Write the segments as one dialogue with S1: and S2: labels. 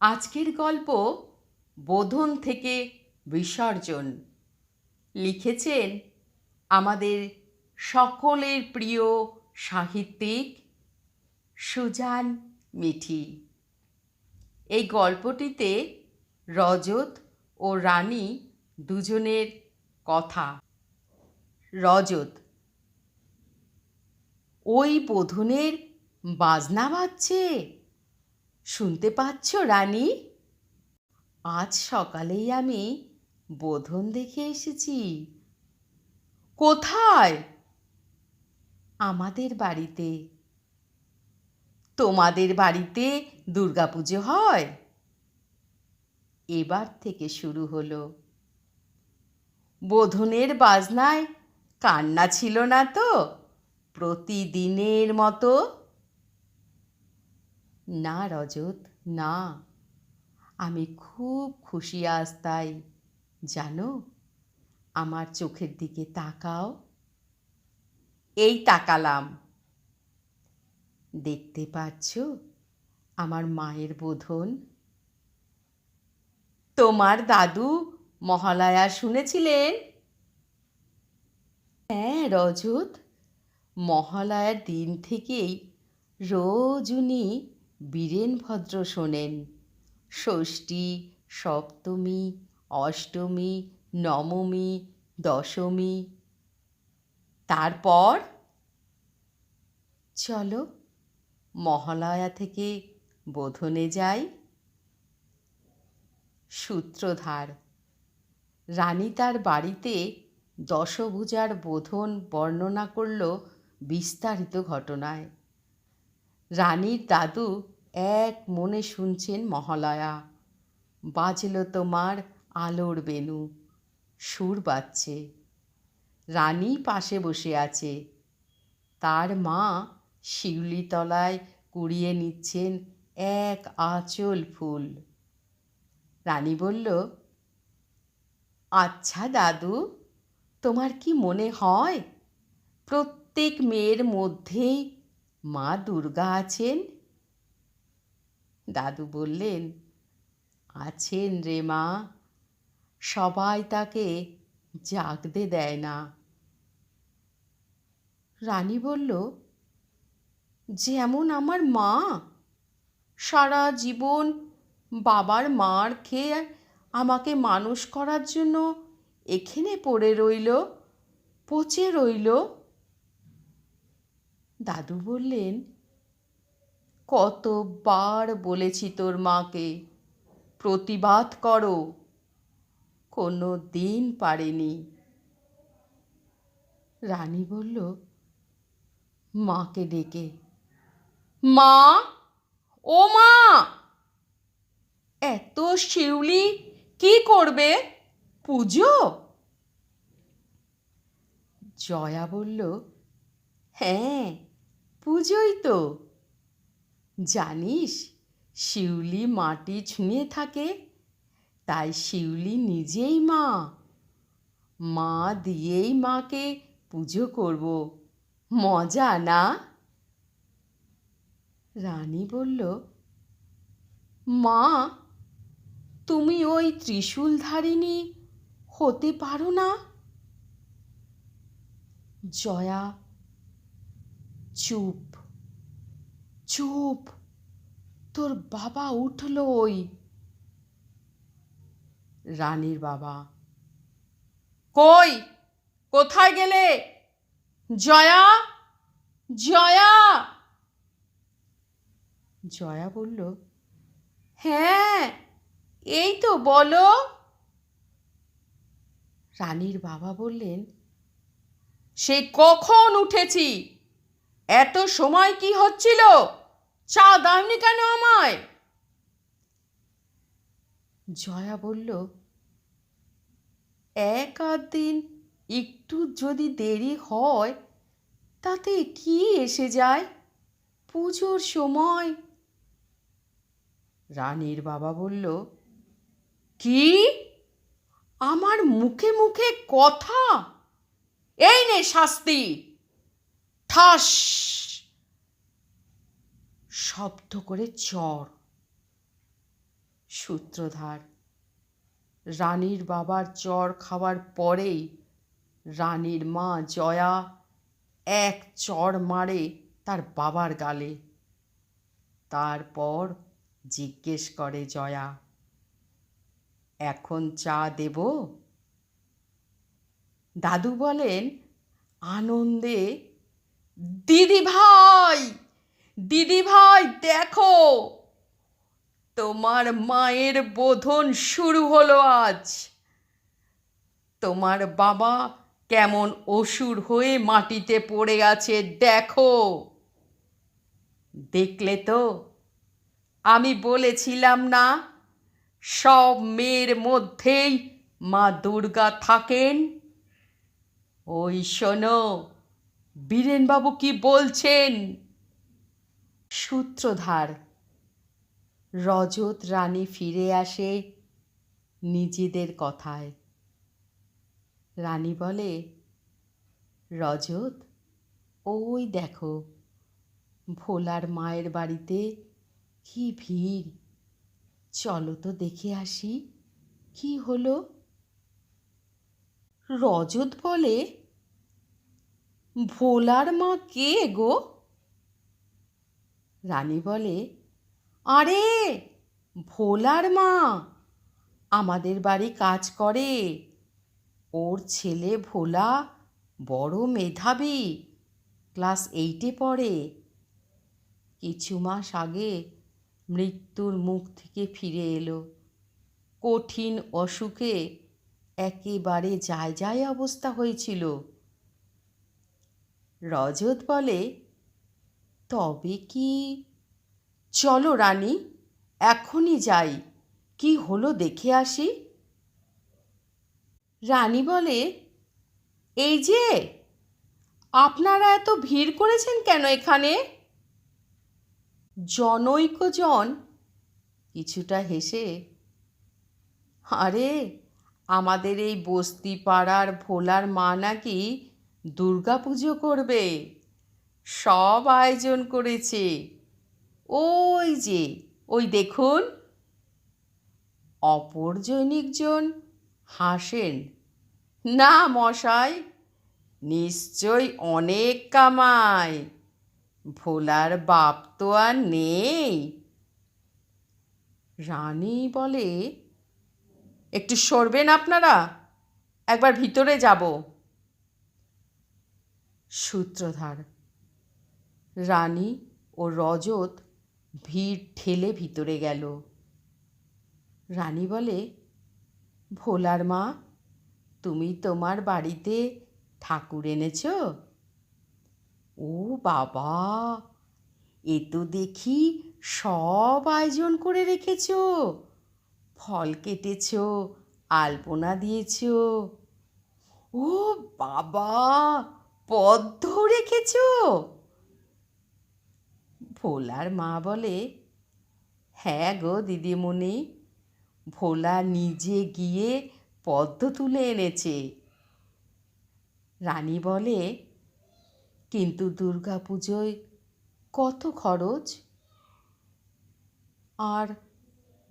S1: আজকের গল্প বোধন থেকে বিসর্জন। লিখেছেন আমাদের সকলের প্রিয় সাহিত্যিক সুজান মিঠি। এই গল্পটিতে রজত ও রানী দুজনের কথা। রজত, ওই বোধনের বাজনা বাজছে? শুনতে পাচ্ছ, রানী? আজ সকালেই আমি বোধন দেখে এসেছি। কোথায়? আমাদের বাড়িতে। তোমাদের বাড়িতে দুর্গাপুজো হয়? এবার থেকে শুরু হলো। বোধনের বাজনায় কান্না ছিল না তো? প্রতিদিনের মতো না রজত, না। আমি খুব খুশি আজ তাই। জানো, আমার চোখের দিকে তাকাও। এই তাকালাম। দেখতে পাচ্ছ আমার মায়ের বোধন? তোমার দাদু মহালয়া শুনেছিলেন? হ্যাঁ রজত, মহালয়ার দিন থেকেই রোজ উনি বীরেন ভদ্র শোনেন, ষষ্ঠী, সপ্তমী, অষ্টমী, নবমী, দশমী। তারপর? চলো মহালয়া থেকে বোধনে যাই। সূত্রধার, রানী তার বাড়িতে দশভুজার বোধন বর্ণনা করল বিস্তারিত ঘটনায়। রানীর দাদু এক মনে শুনছেন মহালয়া। বাজল তোমার আলোর বেনু সুর বাজছে। রানী পাশে বসে আছে। তার মা শিউলিতলায় কুড়িয়ে নিচ্ছেন এক আঁচল ফুল। রানী বলল আচ্ছা দাদু, তোমার কি মনে হয় প্রত্যেক মেয়ের মধ্যেই মা দুর্গা আছেন? দাদু বললেন, আছেন রে মা। সবাই তাকে জাগতে দেয় না। রানী বলল, যেমন আমার মা, সারা জীবন বাবার মার খেয়ে আমাকে মানুষ করার জন্য এখানে পড়ে রইল, পচে রইল দাদু বললেন, কতবার বলেছি তোর মাকে, প্রতিবাদ করো কোনো দিন পারেনি। রানী বলল, মাকে ডেকে। মা? ও মা! এত শিউলি কি করবে, পুজো? জয়া বলল হ্যাঁ পুজোই তো। জানিস, শিউলি মাটি ছুঁয়ে থাকে, তাই শিউলি নিজেই মা। মা দিয়েই মাকে পুজো করব। মজা না? রানী বলল, মা, তুমি ওই ত্রিশূলধারিণী হতে পারো না? জয়া চুপ চুপ, তোর বাবা উঠল ওই রানীর বাবা। কই? কোথায় গেলে? জয়া? জয়া? জয়া বলল হ্যাঁ এই তো বলো। রানীর বাবা বললেন, সে কখন উঠেছি? এত সময় কি হচ্ছিল? চা দাওনি কেন আমায়? জয়া বলল, এক আধ দিন একটু যদি দেরি হয়, তাতে কি এসে যায়? পুজোর সময়? রানীর বাবা বলল, কি? আমার মুখে মুখে কথা? এই নে শাস্তি। ঠাস! শব্দ করে চর। সূত্রধার, রানীর বাবার চর খাওয়ার পরেই রানীর মা জয়া এক চর মারে তার বাবার গালে। তারপর জিজ্ঞেস করে জয়া, এখন চা দেব? দাদু বলেন, আনন্দে দিদি ভাই দিদি ভাই, দেখো। তোমার মায়ের বোধন শুরু হলো আজ। তোমার বাবা কেমন অসুর হয়ে মাটিতে পড়ে আছে, দেখো। দেখলে তো, আমি বলেছিলাম না, সব মেয়ের মধ্যেই মা দুর্গা থাকেন? ওই শোনো বীরেনবাবু কি বলছেন? সূত্রধার, রজত রানী ফিরে আসে নিজেদের কথায়। রানী বলে, রজত, ওই দেখো, ভোলার মায়ের বাড়িতে কি ভিড়? চলো তো দেখে আসি, কি হলো? রজত বলে ভোলার মা কে গো? রানী বলে, আরে, ভোলার মা, আমাদের বাড়ি কাজ করে। ওর ছেলে ভোলা বড় মেধাবী, ক্লাস এইটে পড়ে। কিছু মাস আগে মৃত্যুর মুখ থেকে ফিরে এলো। কঠিন অসুখে একেবারে যায় যায় অবস্থা হয়েছিল। রজত বলে, তবে কি চলো রানী, এখনই যাই। কি হলো দেখে আসি। রানী বলে, এই যে, আপনারা এত ভিড় করেছেন কেন এখানে? জনৈকজন কিছুটা হেসে, আরে, আমাদের এই বস্তি পাড়ার ভোলার মা নাকি দুর্গা পুজো করবে। সব আয়োজন করেছে। ওই যে, ওই দেখুন। অপর জৈনিকজন হাসেন। না মশাই নিশ্চয় অনেক কামায় ভোলার বাপ তো আর নেই। রানী বলে, একটু সরবেন আপনারা, একবার ভিতরে যাব। সূত্রধার। রানী ও রজত ভিড় ঠেলে ভিতরে গেল। রানী বলে, ভোলার মা, তুমি তোমার বাড়িতে ঠাকুর এনেছ? ও বাবা, এ তো দেখি সব আয়োজন করে রেখেছ। ফল কেটেছ, আলপনা দিয়েছ। ও বাবা পদ্ম রেখেছ? ভোলার মা বলে হ্যাঁ গো দিদিমণি, ভোলা নিজে গিয়ে পদ্ম তুলে এনেছে। রানী বলে, কিন্তু দুর্গা পুজোয় কত খরচ? আর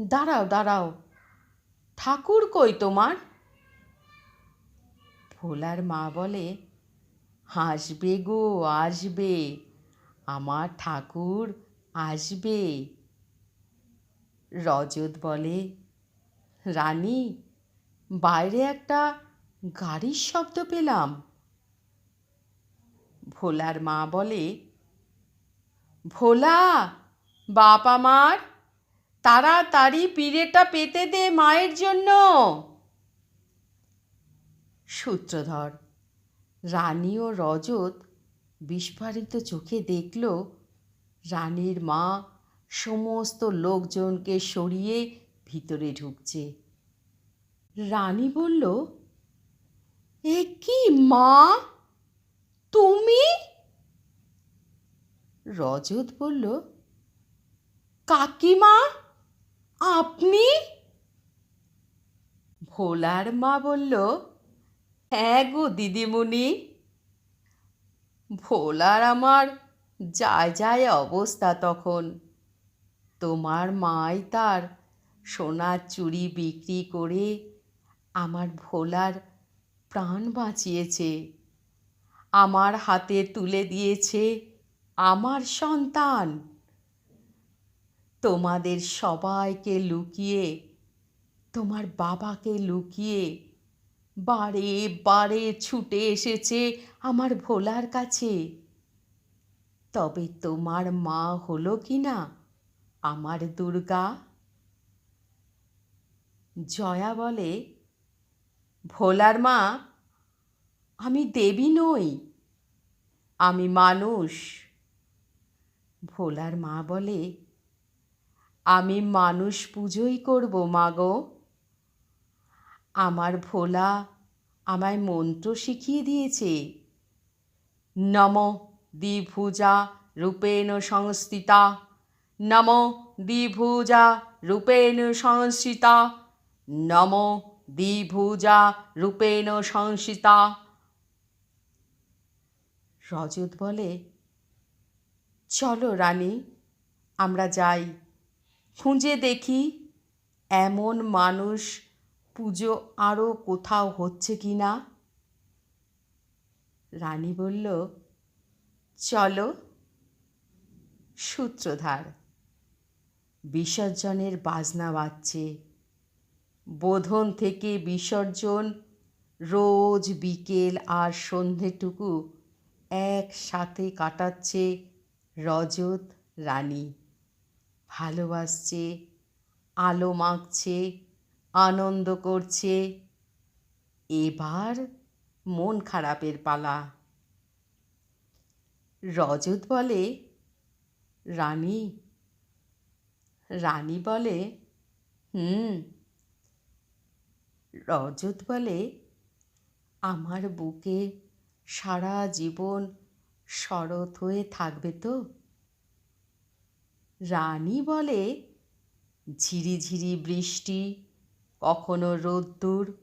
S1: দাঁড়াও দাঁড়াও, ঠাকুর কই তোমার? ভোলার মা বলে হাসবে গো, আসবে। আমার ঠাকুর আসবে। রজত বলে, রানী, বাইরে একটা গাড়ির শব্দ পেলাম। ভোলার মা বলে, ভোলা, বাপ আমার, তাড়াতাড়ি পিড়েটা পেতে দে মায়ের জন্য। সূত্রধর রানী ও রজত বিস্ফারিত চোখে দেখল, রানীর মা সমস্ত লোকজনকে সরিয়ে ভিতরে ঢুকছে। রানী বলল, এ কি মা? তুমি? রজত বলল, কাকিমা, আপনি? ভোলার মা বলল হ্যাঁ গো দিদিমণি। ভোলার আমার যায় যায় অবস্থা তখন। তোমার মাই তার সোনার চুড়ি বিক্রি করে আমার ভোলার প্রাণ বাঁচিয়েছে। আমার হাতে তুলে দিয়েছে আমার সন্তান। তোমাদের সবাইকে লুকিয়ে, তোমার বাবাকে লুকিয়ে বারে বারে ছুটে এসেছে আমার ভোলার কাছে। তবে তোমার মা হলো কি না আমার দুর্গা? জয়া বলে, ভোলার মা, আমি দেবী নই, আমি মানুষ। ভোলার মা বলে, আমি মানুষ পুজোই করব মা গো। আমার ভোলা আমায় মন্ত্র শিখিয়ে দিয়েছে। নম দ্বিভুজা রূপেণ সংস্থিতা। নম দ্বিভুজা রূপেণ সংস্থিতা। নম দ্বিভুজা রূপেণ সংস্থিতা। রজত বলে, চলো রানী, আমরা যাই। খুঁজে দেখি এমন মানুষ পুজো আরও কোথাও হচ্ছে কি না? রানী বলল, চলো সূত্রধার। বিসর্জনের বাজনা বাজছে। বোধন থেকে বিসর্জন রোজ বিকেল আর সন্ধেটুকু একসাথে কাটাচ্ছে রজত রানী। ভালোবাসছে, আলো মাখছে আনন্দ করছে। এবার মন খারাপের পালা। রজত বলে, রানী রানী বলে, হুম। রজত বলে, আমার বুকে সারা জীবন শরৎ হয়ে থাকবে তো? রানী বলে, ঝিরিঝিরি বৃষ্টি কখনো রোদ্দুর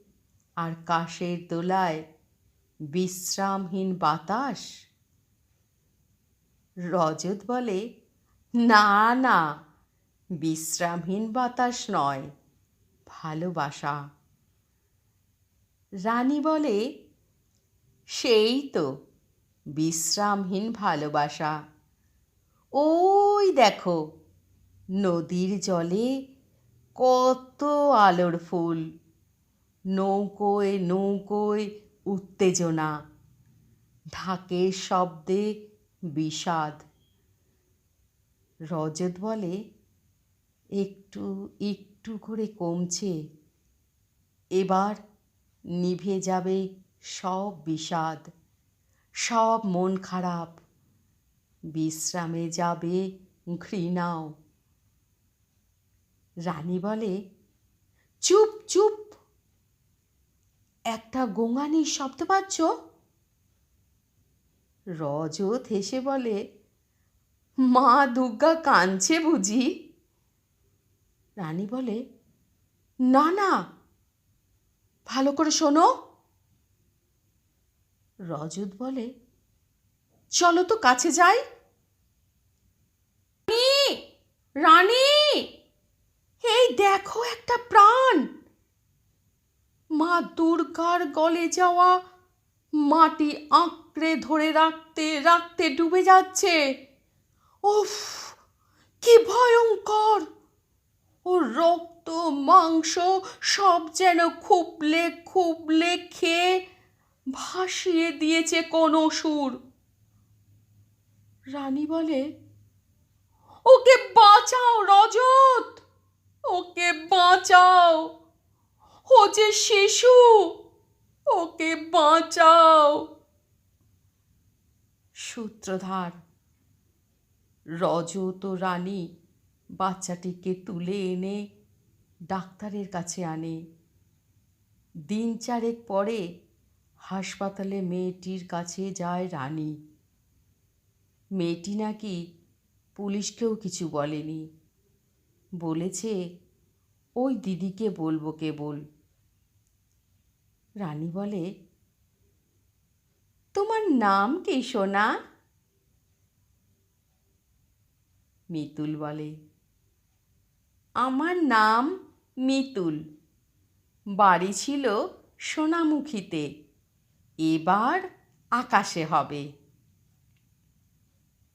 S1: আর কাশের দোলায় বিশ্রামহীন বাতাস? রজত বলে, না না, বিশ্রামহীন বাতাস নয়, ভালোবাসা। রানী বলে, সেই তো, বিশ্রামহীন ভালোবাসা। ওই দেখো, নদীর জলে কত আলোর ফুল। নৌকোয় নৌকোয় উত্তেজনা। ঢাকের শব্দে বিষাদ। রজত বলে, একটু একটু করে কমছে। এবার নিভে যাবে সব বিষাদ। সব মন খারাপ। বিশ্রামে যাবে ঘৃণাও। রানী বলে, চুপ চুপ। একটা গোঙানির শব্দ পাচ্ছ? রজত হেসে বলে, মা দুর্গা কাঁদছে বুঝি? রানী বলে, না না। ভালো করে শোনো। রজত বলে, চলো তো কাছে যাই। রানী! এই দেখো একটা প্রাণ। মা দুর্গার গলে যাওয়া মাটি আঁকড়ে ধরে রাখতে রাখতে ডুবে যাচ্ছে। উফ, কি ভয়ঙ্কর। ও রক্ত, মাংস সব যেন খুবলে খুবলে খেয়ে ভাসিয়ে দিয়েছে কোনো সুর। রানী বলে, ওকে বাঁচাও রজত! ওকে বাঁচাও। ও যে শিশু, ওকে বাঁচাও। সূত্রধার রজত রানী, বাচ্চাটিকে তুলে এনে ডাক্তারের কাছে আনে। দিন চারেক পরে হাসপাতালে মেয়েটির কাছে যায় রানী। মেয়েটি নাকি পুলিশকেও কিছু বলেনি। বলেছে, ওই দিদিকে বলব কেবল। রানী বলে, তোমার নাম কি সোনা? মিতুল বলে, আমার নাম মিতুল। বাড়ি ছিল সোনামুখীতে। এবার আকাশে হবে।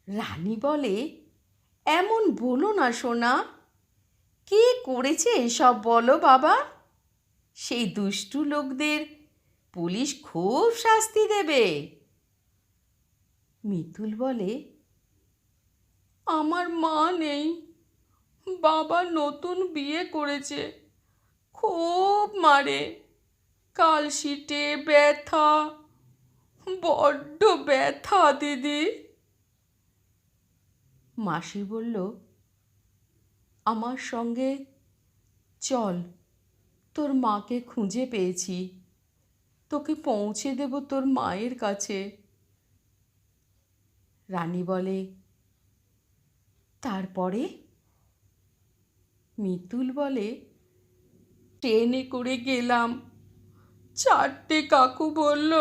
S1: রানী বলে, এমন বলো না সোনা কে করেছে এসব বলো বাবা? সেই দুষ্টু লোকদের পুলিশ খুব শাস্তি দেবে। মিতুল বলে, আমার মা নেই। বাবা নতুন বিয়ে করেছে। খুব মারে। কালশিটে ব্যথা, বড্ড ব্যথা, দিদি। মাসি বলল আমার সঙ্গে চল। তোর মাকে খুঁজে পেয়েছি। তোকে পৌঁছে দেব তোর মায়ের কাছে। রানী বলে, তারপরে? মিতুল বলে, ট্রেনে করে গেলাম। চারটে কাকু বলল,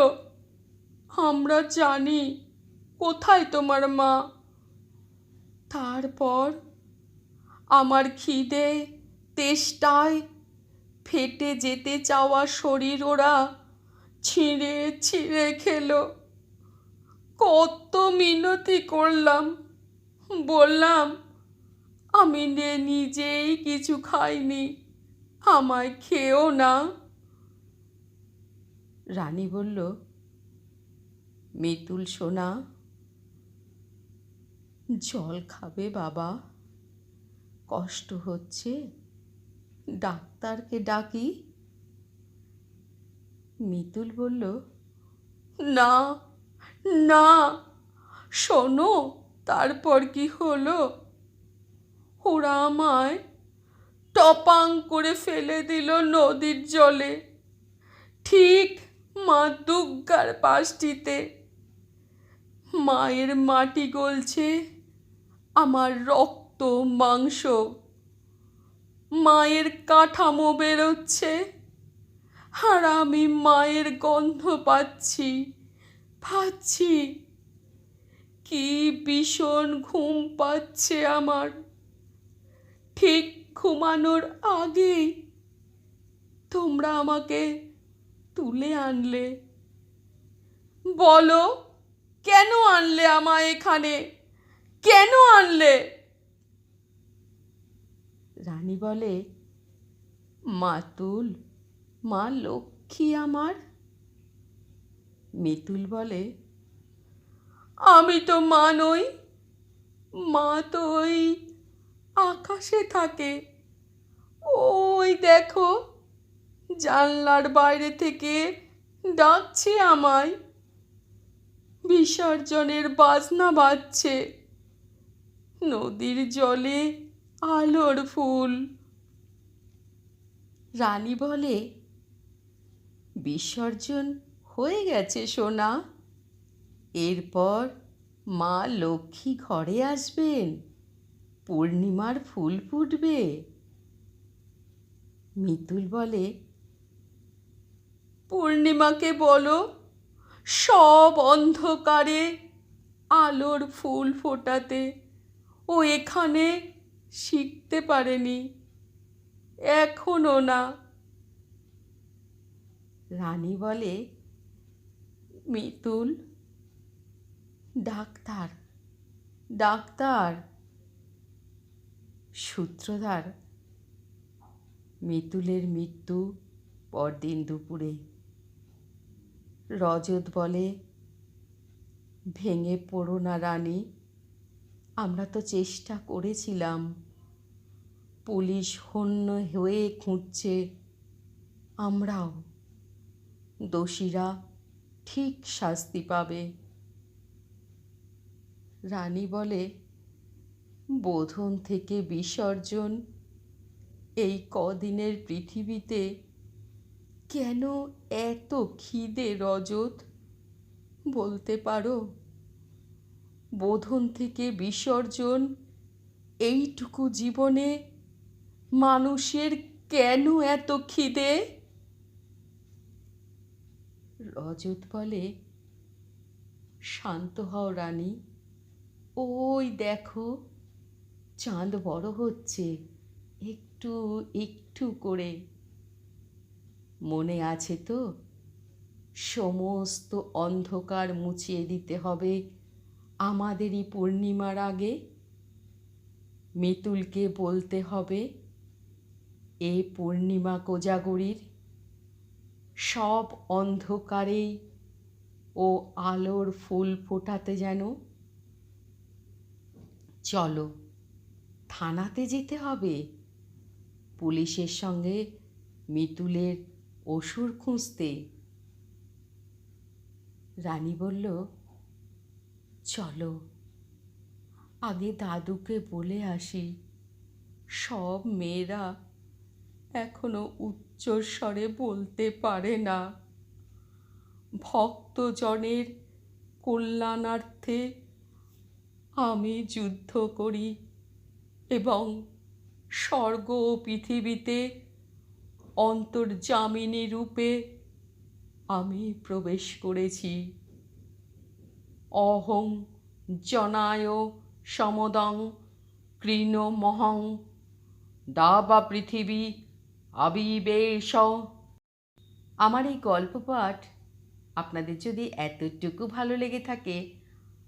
S1: আমরা জানি কোথায় তোমার মা। তারপর আমার খিদে তেষ্টায় ফেটে যেতে চাওয়া শরীর ওরা ছিঁড়ে ছিঁড়ে খেলো। কত মিনতি করলাম। বললাম, আমি নিজেই কিছু খাইনি, আমায় খেও না। রানী বলল, মিতুল সোনা, জল খাবে বাবা। কষ্ট হচ্ছে? ডাক্তারকে ডাকি। মিতুল বলল, না না, শোনো, তারপর কি হলো? ওরা আমায় টপাং করে ফেলে দিল নদীর জলে। ঠিক মা দুর্গার পাশটিতে। মায়ের মাটি গলছে, আমার রক্ত মাংস। মায়ের কাঠামো বেরোচ্ছে। আর আমি মায়ের গন্ধ পাচ্ছি পাচ্ছি কি ভীষণ ঘুম পাচ্ছে আমার। ঠিক ঘুমানোর আগেই তোমরা আমাকে তুলে আনলে। বলো, কেন আনলে আমায় এখানে? কেন আনলে? রানী বলে মাতুল মা লক্ষ্মী আমার। মিতুল বলে, আমি তো মা নই, মা তো ওই আকাশে থাকে। ওই দেখো, জানলার বাইরে থেকে ডাকছে আমায়। বিসর্জনের বাজনা বাজছে। নদীর জলে আলোর ফুল। রানী বলে, বিসর্জন হয়ে গেছে, সোনা। এরপর মা লক্ষ্মী ঘরে আসবেন। পূর্ণিমার ফুল ফুটবে। মিতুল বলে, পূর্ণিমাকে বলো, সব অন্ধকারে আলোর ফুল ফোটাতে ও এখানে শিখতে পারেনি। এখনও না। রানী বলে, মিতুল, ডাক্তার ডাক্তার, সূত্রধার, মিতুলের মৃত্যু পরদিন দুপুরে। রজত বলে, ভেঙে পড়ো না রানী। আমরা তো চেষ্টা করেছিলাম। পুলিশ হন্য হয়ে খুঁজছে। আমরাও দোষীরা ঠিক শাস্তি পাবে। রানী বলে, বোধন থেকে বিসর্জন এই কদিনের পৃথিবীতে কেন এত খিদে রজত? বলতে পারো বোধন থেকে বিসর্জন। এইটুকু জীবনে মানুষের কেন এত খিদে? রজত বলে, শান্ত হও রানী। ওই দেখো, চাঁদ বড় হচ্ছে, একটু একটু করে। মনে আছে তো? সমস্ত অন্ধকার মুছিয়ে দিতে হবে। আমাদেরই পূর্ণিমার আগে মিতুলকে বলতে হবে, এ পূর্ণিমা কোজাগরীর সব অন্ধকারেই ও আলোর ফুল ফোটাতে যেন চলো। থানাতে যেতে হবে। পুলিশের সঙ্গে মিতুলের অসুর খুঁজতে। রানী বলল চলো। আগে দাদুকে বলে আসি, সব মেয়েরা এখনও উচ্চস্বরে বলতে পারে না। ভক্তজনের কল্যাণার্থে আমি যুদ্ধ করি এবং স্বর্গ ও পৃথিবীতে অন্তর্জামিনী রূপে আমি প্রবেশ করেছি। অহং জনায় সমদং কৃণ মহং। দাবা পৃথিবী আবিবেশ। আমার এই গল্প পাঠ আপনাদের যদি এতটুকু ভালো লেগে থাকে,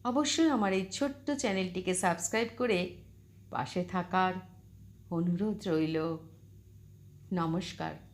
S1: অবশ্যই আমার এই ছোট্ট চ্যানেলটিকে সাবস্ক্রাইব করে পাশে থাকার অনুরোধ রইল। নমস্কার।